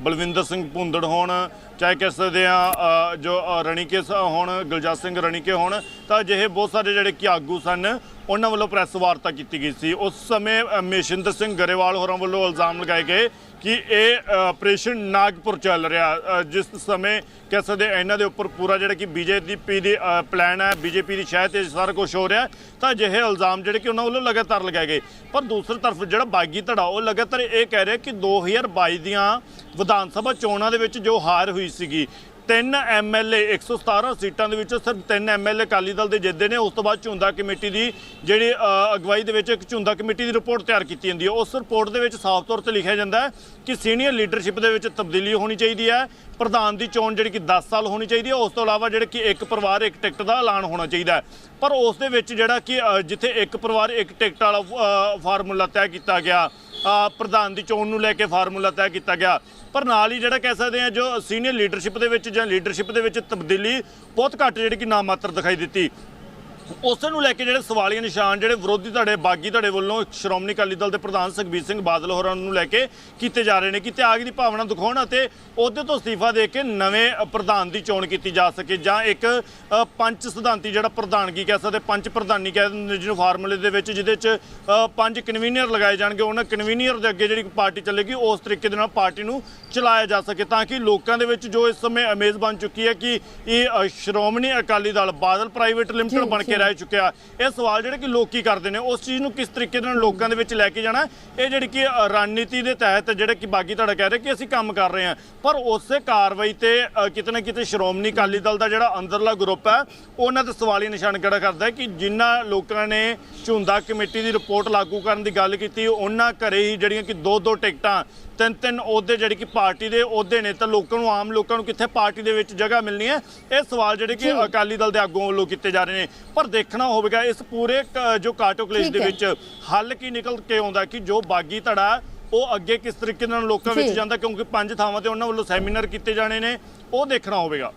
ਬਲਵਿੰਦਰ ਸਿੰਘ ਭੁੰਦੜ ਹੋਣ, ਚਾਹੇ ਕਹਿ ਸਕਦੇ ਆ ਜੋ ਰਣੀਕੇ ਹੋਣ, ਗੁਲਜਾਰ ਸਿੰਘ ਰਣੀਕੇ ਹੋਣ, ਤਾਂ ਅਜਿਹੇ ਬਹੁਤ ਸਾਰੇ ਜਿਹੜੇ ਕਿ ਆਗੂ ਸਨ, ਉਹਨਾਂ ਵੱਲੋਂ ਪ੍ਰੈਸ ਵਾਰਤਾ ਕੀਤੀ ਗਈ ਸੀ। ਉਸ ਸਮੇਂ ਮੇਸ਼ਿੰਦਰ ਸਿੰਘ ਗਰੇਵਾਲ ਹੋਰਾਂ ਵੱਲੋਂ ਇਲਜ਼ਾਮ ਲਗਾਏ ਗਏ ਕਿ ਇਹ ਆਪਰੇਸ਼ਨ ਨਾਗਪੁਰ ਚੱਲ ਰਿਹਾ। ਜਿਸ ਸਮੇਂ ਕਹਿ ਸਕਦੇ ਇਹਨਾਂ ਦੇ ਉੱਪਰ ਪੂਰਾ ਜਿਹੜਾ ਕਿ ਬੀਜੇਪੀ ਦੀ ਅ, ਪਲਾਨ ਹੈ ਬੀਜੇਪੀ ਦੀ ਸ਼ਾਇਦ ਤੇ ਸਾਰਾ ਕੁਝ ਹੋ ਰਿਹਾ ਤਾਂ ਅਜਿਹੇ ਇਲਜ਼ਾਮ ਜਿਹੜੇ ਕਿ ਉਹਨਾਂ ਵੱਲੋਂ ਲਗਾਤਾਰ ਲਗਾਏ ਗਏ। ਪਰ ਦੂਸਰੀ ਤਰਫ ਜਿਹੜਾ ਬਾਗੀ ਧੜਾ ਉਹ ਲਗਾਤਾਰ ਇਹ ਕਹਿ ਰਿਹਾ ਕਿ 2022 ਦੀਆਂ ਵਿਧਾਨ ਸਭਾ ਚੋਣਾਂ ਦੇ ਵਿੱਚ ਜੋ ਹਾਰ ਹੋਈ ਸੀਗੀ ਤਿੰਨ ਐਮਐਲਏ 117 ਸੀਟਾਂ ਦੇ ਵਿੱਚੋਂ ਸਿਰਫ ਤਿੰਨ ਐਮਐਲਏ ਅਕਾਲੀ ਦਲ ਦੇ ਜਿੱਤਦੇ ਨੇ। ਉਸ ਤੋਂ ਬਾਅਦ ਝੁੰਦਾ ਕਮੇਟੀ ਦੀ ਜਿਹੜੀ ਅਗਵਾਈ ਦੇ ਵਿੱਚ ਇੱਕ ਝੁੰਦਾ ਕਮੇਟੀ ਦੀ ਰਿਪੋਰਟ ਤਿਆਰ ਕੀਤੀ ਜਾਂਦੀ ਹੈ। ਉਸ ਰਿਪੋਰਟ ਦੇ ਵਿੱਚ ਸਾਫ਼ ਤੌਰ ਤੇ ਲਿਖਿਆ ਜਾਂਦਾ ਹੈ ਕਿ ਸੀਨੀਅਰ ਲੀਡਰਸ਼ਿਪ ਦੇ ਵਿੱਚ ਤਬਦੀਲੀ ਹੋਣੀ ਚਾਹੀਦੀ ਹੈ। ਪ੍ਰਧਾਨ ਦੀ ਚੋਣ ਜਿਹੜੀ ਕਿ 10 ਸਾਲ ਹੋਣੀ ਚਾਹੀਦੀ ਹੈ। ਉਸ ਤੋਂ ਇਲਾਵਾ ਜਿਹੜੇ ਕਿ ਇੱਕ ਪਰਿਵਾਰ, ਇੱਕ ਟਿਕਟ ਦਾ ਐਲਾਨ ਹੋਣਾ ਚਾਹੀਦਾ ਪਰ ਉਸ ਦੇ ਵਿੱਚ ਜਿਹੜਾ ਕਿ ਜਿੱਥੇ ਇੱਕ ਪਰਿਵਾਰ, ਇੱਕ ਟਿਕਟ ਵਾਲਾ ਫਾਰਮੂਲਾ ਤੈਅ ਕੀਤਾ ਗਿਆ ਪ੍ਰਧਾਨ ਦੀ ਚੋਣ ਨੂੰ ਲੈ ਕੇ ਫਾਰਮੂਲਾ ਤੈਅ ਕੀਤਾ ਗਿਆ। ਪਰ ਨਾਲ ਹੀ ਜਿਹੜਾ ਕਹਿ ਸਕਦੇ ਆ, ਜੋ ਸੀਨੀਅਰ ਲੀਡਰਸ਼ਿਪ ਦੇ ਵਿੱਚ ਜਾਂ ਲੀਡਰਸ਼ਿਪ ਦੇ ਵਿੱਚ ਤਬਦੀਲੀ ਬਹੁਤ ਘੱਟ ਜਿਹੜੀ ਕਿ ਨਾਮਾਤਰ ਦਿਖਾਈ ਦਿੱਤੀ। ਉਸੇ ਨੂੰ ਲੈ ਕੇ ਜਿਹੜੇ ਸਵਾਲੀਆ ਨਿਸ਼ਾਨ ਜਿਹੜੇ ਵਿਰੋਧੀ ਧੜੇ ਬਾਗੀ ਧੜੇ ਵੱਲੋਂ ਸ਼੍ਰੋਮਣੀ ਅਕਾਲੀ ਦਲ ਦੇ ਪ੍ਰਧਾਨ ਸੁਖਬੀਰ ਸਿੰਘ ਬਾਦਲ ਹੋਰਾਂ ਨੂੰ ਲੈ ਕੇ ਕੀਤੇ ਜਾ ਰਹੇ ਨੇ ਕਿ ਤਿਆਗ ਦੀ ਭਾਵਨਾ ਦਿਖਾਉਣ ਅਤੇ ਅਹੁਦੇ ਤੋਂ ਅਸਤੀਫਾ ਦੇ ਕੇ ਨਵੇਂ ਪ੍ਰਧਾਨ ਦੀ ਚੋਣ ਕੀਤੀ ਜਾ ਸਕੇ ਜਾਂ ਇੱਕ ਪੰਚ ਸਿਧਾਂਤੀ ਜਿਹੜਾ ਪ੍ਰਧਾਨਗੀ ਕਹਿ ਸਕਦੇ ਪੰਜ ਪ੍ਰਧਾਨੀ ਕਹਿ ਜਿਹਨੂੰ ਫਾਰਮੂਲੇ ਦੇ ਵਿੱਚ ਜਿਹਦੇ ਚ ਪੰਜ ਕਨਵੀਨਰ ਲਗਾਏ ਜਾਣਗੇ। ਉਹਨਾਂ ਕਨਵੀਨਰ ਦੇ ਅੱਗੇ ਜਿਹੜੀ ਪਾਰਟੀ ਚੱਲੇਗੀ ਉਸ ਤਰੀਕੇ ਦੇ ਨਾਲ ਪਾਰਟੀ ਨੂੰ ਚਲਾਇਆ ਜਾ ਸਕੇ ਤਾਂ ਕਿ ਲੋਕਾਂ ਦੇ ਵਿੱਚ ਜੋ ਇਸ ਸਮੇਂ ਅਮੇਜ਼ ਬਣ ਚੁੱਕੀ ਹੈ ਕਿ ਇਹ ਸ਼੍ਰੋਮਣੀ ਅਕਾਲੀ ਦਲ ਬਾਦਲ ਪ੍ਰਾਈਵੇਟ ਲਿਮਟਿਡ ਬਣ ਕੇ ਅੱਗੇ ਰਹਿ ਚੁੱਕਿਆ। ਇਹ ਸਵਾਲ ਜਿਹੜੇ ਕਿ ਲੋਕੀ ਕਰਦੇ ਨੇ, ਉਸ ਚੀਜ਼ ਨੂੰ ਕਿਸ ਤਰੀਕੇ ਨਾਲ ਲੋਕਾਂ ਦੇ ਵਿੱਚ ਲੈ ਕੇ ਜਾਣਾ, ਇਹ ਜਿਹੜੀ ਕਿ ਰਣਨੀਤੀ ਦੇ ਤਹਿਤ ਜਿਹੜੇ ਕਿ ਬਾਗੀ ਤੁਹਾਡਾ ਕਹਿ ਰਹੇ ਕਿ ਅਸੀਂ ਕੰਮ ਕਰ ਰਹੇ ਹਾਂ। ਪਰ ਉਸੇ ਕਾਰਵਾਈ ਤੇ ਕਿਤੇ ਨਾ ਕਿਤੇ ਸ਼੍ਰੋਮਣੀ ਅਕਾਲੀ ਦਲ ਦਾ ਜਿਹੜਾ ਅੰਦਰਲਾ ਗਰੁੱਪ ਹੈ, ਉਹਨਾਂ ਤੇ ਸਵਾਲੀ ਨਿਸ਼ਾਨ ਖੜਾ ਕਰਦਾ ਕਿ ਜਿਨ੍ਹਾਂ ਲੋਕਾਂ ਨੇ ਝੁੰਦਾ ਕਮੇਟੀ ਦੀ ਰਿਪੋਰਟ ਲਾਗੂ ਕਰਨ ਦੀ ਗੱਲ ਕੀਤੀ, ਉਹਨਾਂ ਘਰੇ ਹੀ ਜਿਹੜੀਆਂ ਕਿ ਦੋ ਦੋ ਟਿਕਟਾਂ ਤਿੰਨ ਤਿੰਨ ਅਹੁਦੇ ਜਿਹੜੀ ਕਿ ਪਾਰਟੀ ਦੇ ਅਹੁਦੇ ਨੇ ਤਾਂ ਲੋਕਾਂ ਨੂੰ ਆਮ ਲੋਕਾਂ ਨੂੰ ਕਿੱਥੇ ਪਾਰਟੀ ਦੇ ਵਿੱਚ ਜਗ੍ਹਾ ਮਿਲਣੀ ਹੈ ਇਹ ਸਵਾਲ ਜਿਹੜੇ ਕਿ। ਅਕਾਲੀ ਦਲ ਦੇ ਆਗੂਆਂ ਵੱਲੋਂ ਕੀਤੇ ਜਾ ਰਹੇ ਨੇ ਪਰ ਦੇਖਣਾ ਹੋਵੇਗਾ ਇਸ ਪੂਰੇ ਜੋ ਕਾਟੋ ਕਲੇਸ਼ ਠੀਕ ਦੇ। ਵਿੱਚ ਹੱਲ ਕੀ ਨਿਕਲ ਕੇ ਆਉਂਦਾ ਕਿ ਜੋ ਬਾਗੀ ਧੜਾ ਉਹ ਅੱਗੇ ਕਿਸ ਤਰੀਕੇ ਨਾਲ ਲੋਕਾਂ ਵਿੱਚ। ਜਾਂਦਾ ਕਿਉਂਕਿ ਪੰਜ ਥਾਵਾਂ ਤੇ ਉਹਨਾਂ ਵੱਲੋਂ ਸੈਮੀਨਾਰ ਕੀਤੇ ਜਾਣੇ ਨੇ ਉਹ ਦੇਖਣਾ ਹੋਵੇਗਾ